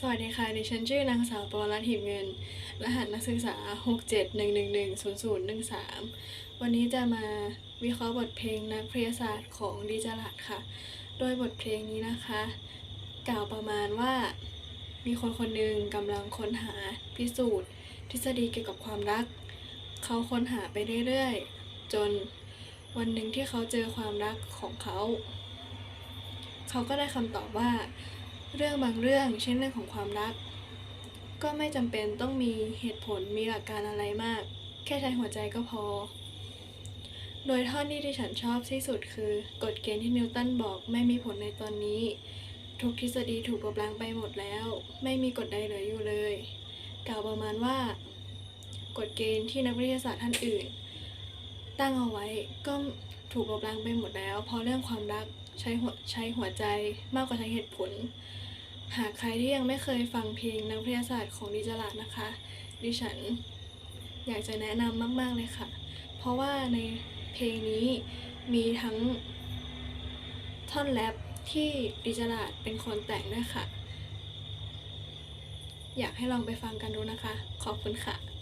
สวัสดีค่ะ ดิฉันชื่อนางสาวปวรัตน์หิมเงิน รหัสนักศึกษา 671110013 วันนี้จะมาวิเคราะห์บทเพลงนักเพลศาสตร์ของดิจลัดค่ะ โดยบทเพลงนี้นะคะ กล่าวประมาณว่า มีคนคนหนึ่งกำลังค้นหาพิสูจน์ ทฤษฎีเกี่ยวกับความรัก เขาค้นหาไปเรื่อยๆ จนวันหนึ่งที่เขาเจอความรักของเขา เขาก็ได้คำตอบว่า เรื่องบางเรื่องเช่นเรื่องของความรัก ก็ไม่จำเป็นต้องมีเหตุผลมีหลักการอะไรมาก แค่ใช้หัวใจก็พอ โดยท่อนที่ดิฉันชอบที่สุดคือกฎเกณฑ์ที่นิวตันบอกไม่มีผลในตอนนี้ ทุกทฤษฎีถูกลบล้างไปหมดแล้ว ไม่มีกฎใดเหลืออยู่เลย กล่าวประมาณว่า กฎเกณฑ์ที่นักวิทยาศาสตร์ท่านอื่น ตั้งเอาไว้ก็ถูกลบล้างไปหมดแล้ว เพราะเรื่องความรักใช้หัวใช้หัวใจมากกว่าใช้เหตุผล หากใครที่ยังไม่เคยฟังเพลงนักวิทยาศาสตร์ของดิจลาดนะคะ ดิฉันอยากจะแนะนำมาก ๆ เลยค่ะ เพราะว่าในเพลงนี้มีทั้งท่อนแรปที่ดิจลาดเป็นคนแต่งด้วยค่ะ อยากให้ลองไปฟังกันดูนะคะ ขอบคุณค่ะ